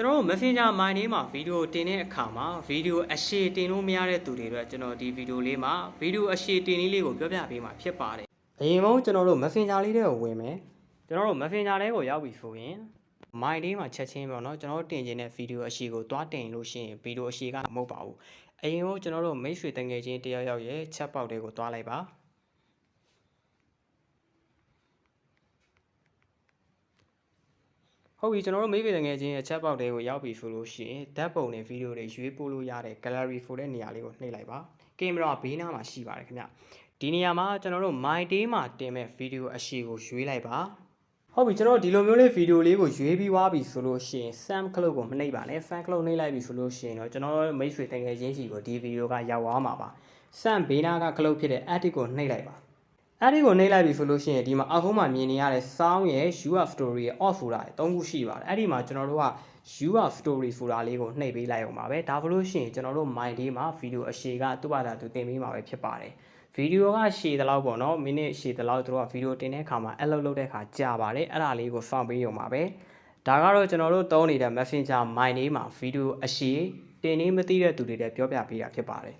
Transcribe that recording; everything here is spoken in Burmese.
ကျွန်တော်တို့ Messenger My လေးမှာဗီဒီယိုတင်တဲ့အခါမှာဗီဒီယိုအရှည်တင်လို့မရတဲ့သူတွေအတွက်ကျွန်တော်ဒီဗီဒီယိုလေးမှာဗီဒီယိုအရှည်တင်လေးလေးကိုပြောပြပေးမှာဖြစ်ပါတယ်အရင်ဆုံးကျွန်တော်တို့ Messenger လေးတွေကိုဝင်မယ်ကျွန်တော်တို့ Messenger လေးကိုရောက်ပြီဆိုရင် My လေးမှာချက်ချင်းပေါ့နော်ကျွန်တော်တို့တင်ခြင်းတဲ့ဗီဒီယိုအရှည်ကိုတွားတင်လို့ရှိရင်ဗီဒီယိုအရှည်ကမဟုတ်ပါဘူးအရင်ဆုံးကျွန်တော်တို့မိတ်ဆွေတငယ်ချင်းတယောက်ယောက်ရဲ့ chat box တွေကိုတွားလိုက်ပါ ဟုတ်ပြီကျွန်တော်တို့မိတ်ဆွေတငယ်ချင်းရဲ့ chat box တွေကိုရောက်ပြီဆိုလို့ရှိရင်ဓာတ်ပုံနဲ့ဗီဒီယိုတွေရွေးပို့လို့ရတဲ့ gallery ဆိုတဲ့နေရာလေးကိုနှိပ်လိုက်ပါကင်မရာဘေးနားမှာရှိပါတယ်ခင်ဗျဒီနေရာမှာကျွန်တော်တို့ my day မှာတင်မဲ့ဗီဒီယိုအရှိကိုရွေးလိုက်ပါဟုတ်ပြီကျွန်တော်တို့ဒီလိုမျိုးလေးဗီဒီယိုလေးကိုရွေးပြီးွားပြီဆိုလို့ရှိရင် Sam Cloud ကိုမနှိပ်ပါနဲ့ Fan Cloud နှိပ်လိုက်ပြီဆိုလို့ရှိရင်တော့ကျွန်တော်တို့မိတ်ဆွေတငယ်ချင်းစီကိုဒီဗီဒီယိုကရောက်သွားမှာပါ Sam ဘေးနားက Cloud ဖြစ်တဲ့ Edit ကိုနှိပ်လိုက်ပါ အဲ့ဒီကိုနှိပ်လိုက်ပြီဆိုလို့ရှိရင်ဒီမှာအောက်ဆုံးမှာမြင်နေရတဲ့ sound ရဲ့ UR story ရဲ့ off ဆိုတာ၃ခုရှိပါတယ်အဲ့ဒီမှာကျွန်တော်တို့က UR story ဆိုတာလေးကိုနှိပ်ပေးလိုက်အောင်ပါပဲဒါဆိုလို့ရှိရင်ကျွန်တော်တို့ mind day မှာဗီဒီယိုအရှည်ကသူ့ဘာသာသူတင်ပေးမှာပဲဖြစ်ပါတယ်ဗီဒီယိုကရှည်တလောက်ပေါ့နော်မိနစ်ရှည်တလောက်သူတို့ကဗီဒီယိုတင်တဲ့အခါမှာ upload လုပ်တဲ့အခါကြာပါတယ်အဲ့ဒါလေးကိုစောင့်ပေးရုံပါပဲဒါကတော့ကျွန်တော်တို့သုံးနေတဲ့ Messenger mind day မှာဗီဒီယိုအရှည်တင်နေမသိတဲ့သူတွေလည်းပြောပြပေးတာဖြစ်ပါတယ်